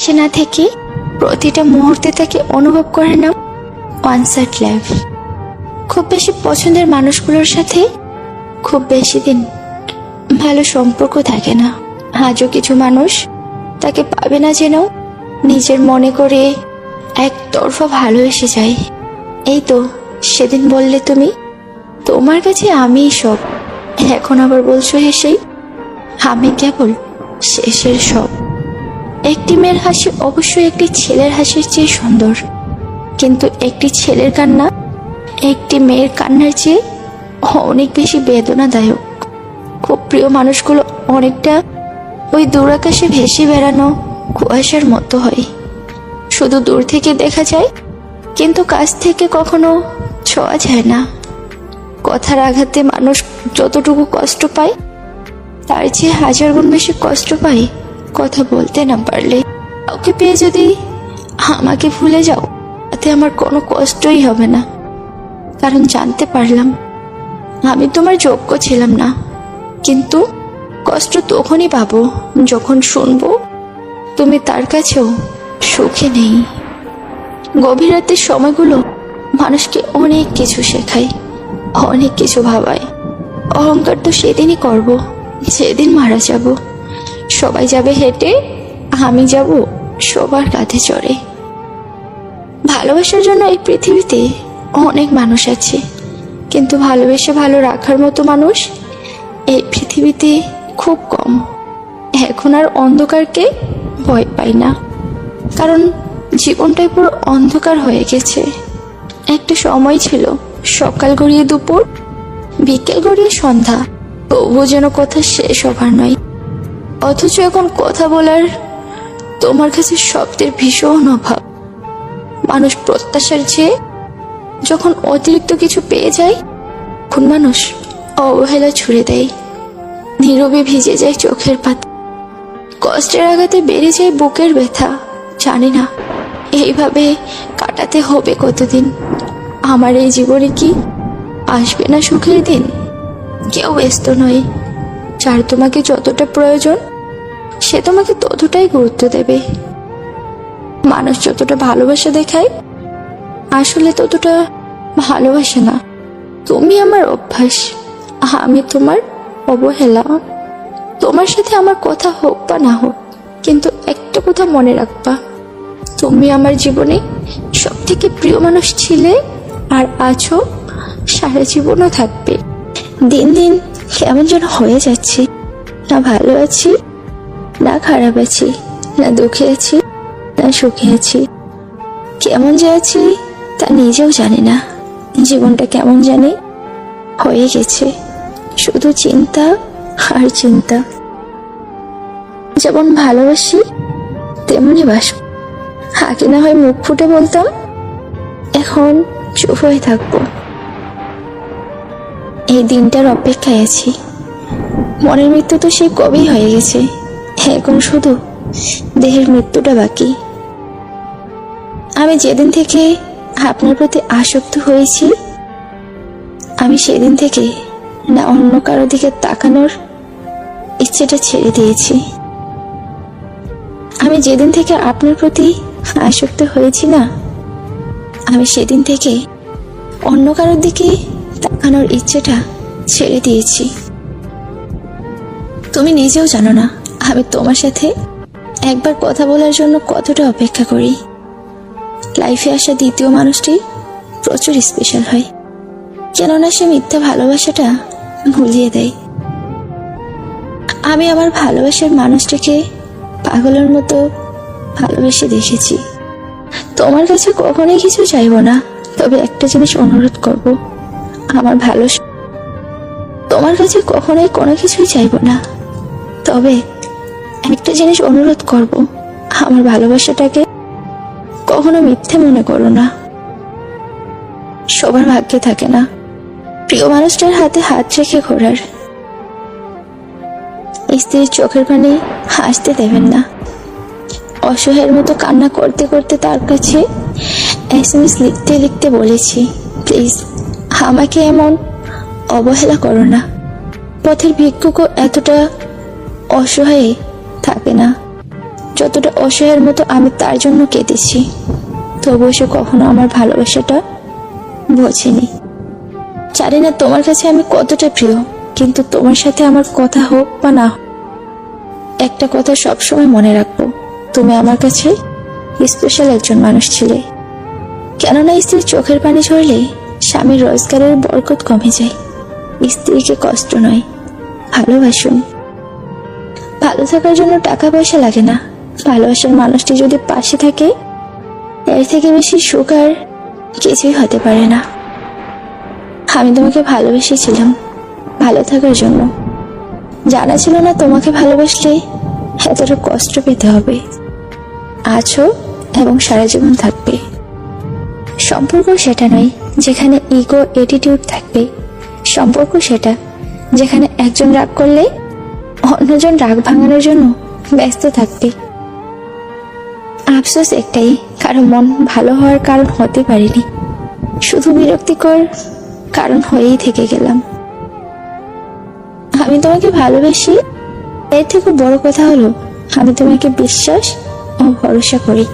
সে না থেকে প্রতিটা মুহূর্তে তাকে অনুভব করে নাও কনসার্ট লাইফ। খুব বেশি পছন্দের মানুষগুলোর সাথে খুব বেশি দিন ভালো সম্পর্ক থাকে না। আজও কিছু মানুষ তাকে পাবে না যেন নিজের মনে করে একতরফা ভালো এসে যায়। এই তো, সেদিন বললে তুমি, তোমার কাছে আমিই সব। এখন আবার বলছো হেসেই, আমি কেবল শেষের সব। একটি মেয়ের হাসি অবশ্যই একটি ছেলের হাসির চেয়ে সুন্দর। কিন্তু একটি ছেলের কান্না, একটি মেয়ের কান্নার চেয়ে অনেক বেশি বেদনাদায়ক। খুব প্রিয় মানুষগুলো অনেকটা ওই দূরাকাশে ভেসে বেড়ানো কুয়াশার মতো হয়। শুধু দূর থেকে দেখা যায়, কিন্তু কাছ থেকে কখনো ছোঁয়া যায় না। কথার আঘাতে মানুষ যতটুকু কষ্ট পায়, তার চেয়ে হাজার গুণ বেশি কষ্ট পায় কথা বলতে না পারলে কাউকে পেয়ে যদি আমাকে ভুলে যাও, তাতে আমার কোনো কষ্টই হবে না। কারণ জানতে পারলাম, আমি তোমার যোগ্য ছিলাম না। কিন্তু কষ্ট তখনই পাবো যখন শুনব তুমি তার কাছেও সুখে নেই। গভীর রাতের সময়গুলো মানুষকে অনেক কিছু শেখায়, অনেক কিছু ভাবায়। অহংকার তো সেদিনই করব, যেদিন মারা যাব। সবাই যাবে হেঁটে, আমি যাব সবার কাঁধে চড়ে। ভালোবাসার জন্য এই পৃথিবীতে অনেক মানুষ আছে, কিন্তু ভালোবেসে ভালো রাখার মতো মানুষ এই পৃথিবীতে খুব কম। এখন আর অন্ধকারকে ভয় পাই না, কারণ জীবনটাই পুরো অন্ধকার হয়ে গেছে। একটা সময় ছিল, সকাল গড়িয়ে দুপুর, বিকেল গড়িয়ে সন্ধ্যা, তবুও যেন কথা শেষ হবার নয়। অথচ এখন কথা বলার তোমার কাছে শব্দের ভীষণ অভাব। মানুষ প্রত্যাশার চেয়ে যখন অতিরিক্ত কিছু পেয়ে যায় তখন মানুষ অবহেলা ছুড়ে দেয়। নীরবে ভিজে যায় চোখের পাতা। কষ্টের আঘাতে বেড়ে যায় বুকের ব্যথা, জানি না এইভাবে কাটাতে হবে কতদিন। আমার এই জীবনে কি আসবে না সুখের দিন? কেউ ব্যস্ত নয়। যার তোমাকে যতটা প্রয়োজন সে তোমাকে ততটাই গুরুত্ব দেবে। মানুষ যতটা ভালোবাসা দেখায়, আসলে ততটা ভালোবাসে না। তুমি আমার অভ্যাস, আমি তোমার অবহেলা। তোমার সাথে আমার কথা হোক বা না হোক, কিন্তু একটা কথা মনে রাখবা। তুমি আমার জীবনে সব থেকে প্রিয় মানুষ ছিলে আর আছো সারা জীবনও থাকবে। দিন দিন কেমন যেন হয়ে যাচ্ছে। না ভালো আছি না খারাপ আছি, না দুঃখে আছি, না সুখে আছি। কেমন যে আছি, তা নিজেও জানি না। জীবনটা কেমন জানি হয়ে গেছে। শুধু চিন্তা আর চিন্তা। যেমন ভালোবাসি তেমনই বাসব আগে না হয় মুখ ফুটে বলতাম, এখন চুপ হয়ে থাকব। এই দিনটার অপেক্ষায় আছি। মনের মৃত্যু তো সেই কবেই হয়ে গেছে। এখন শুধু? দেহের মৃত্যুটা বাকি। আমি যেদিন থেকে আপনার প্রতি আসক্ত হয়েছি, আমি সেদিন থেকে না অন্য কারও দিকে তাকানোর ইচ্ছেটা ছেড়ে দিয়েছি। আমি যেদিন থেকে আপনার প্রতি আসক্ত হয়েছি না, আমি সেদিন থেকে অন্য কারোর দিকে তাকানোর ইচ্ছেটা ছেড়ে দিয়েছি। তুমি নিজেও জানো না আমি তোমার সাথে একবার কথা বলার জন্য কতটা অপেক্ষা করি। লাইফে আসা দ্বিতীয় মানুষটি প্রচুর স্পেশাল হয়। কেননা সে মিথ্যা ভালোবাসাটা ভুলিয়ে দেয়। আমি আমার ভালোবাসার মানুষটাকে পাগলের মতো ভালোবেসে দেখেছি। তোমার কাছে কখনোই কিছু চাইব না, তবে একটা জিনিস অনুরোধ করব। আমার ভালো তোমার কাছে কখনোই কোনো কিছুই চাইব না, তবে একটা জিনিস অনুরোধ করব। আমার ভালোবাসাটাকে কখনো মিথ্যে মনে করো না। সবার ভাগ্যে থাকে না। প্রিয় মানুষটার হাতে হাত রেখে ঘোরার। স্ত্রীর চোখের পানি হাসতে দেবেন না। অসহায়ের মতো কান্না করতে করতে তার কাছে এস লিখতে লিখতে বলেছি, প্লিজ, আমাকে এমন অবহেলা করো না। পথের ভিক্ষুকও এতটা অসহায় থাকে না। যতটা অসহায়ের মতো আমি তার জন্য কেঁদেছি। তবুও সে কখনো আমার ভালোবাসাটা বোঝেনি। জানি না তোমার কাছে আমি কতটা প্রিয় কিন্তু তোমার সাথে আমার কথা হোক বা না হোক, একটা কথা সবসময় মনে রাখব। তুমি আমার কাছে স্পেশাল একজন মানুষ ছিলে। কেননা স্ত্রীর চোখের পানি ঝরলে স্বামীর রোজগারের বরকত কমে যায়। স্ত্রীকে কষ্ট নয় ভালোবাসুন। ভালো থাকার জন্য টাকা পয়সা লাগে না। ভালোবাসার মানুষটি যদি পাশে থাকে, এর থেকে বেশি সুখ আর কিছুই হতে পারে না। আমি তোমাকে ভালোবেসেছিলাম, ভালো থাকার জন্য। জানা ছিল না তোমাকে ভালোবাসলে এতটা কষ্ট পেতে হবে। আছো এবং সারা জীবন থাকবে। সম্পর্ক সেটা নয় যেখানে ইগো অ্যাটিটিউড থাকবে। সম্পর্ক সেটা যেখানে একজন রাগ করলে অন্যজন রাগ ভাঙানোর জন্য ব্যস্ত থাকবে। আফসোস একটাই, কারও মন ভালো হওয়ার কারণ হতে পারিনি। শুধু বিরক্তিকর কারণ হয়েই থেকে গেলাম। আমি তোমাকে ভালোবেসি, এর থেকে বড় কথা হলো, আমি তোমাকে বিশ্বাস ও ভরসা করি।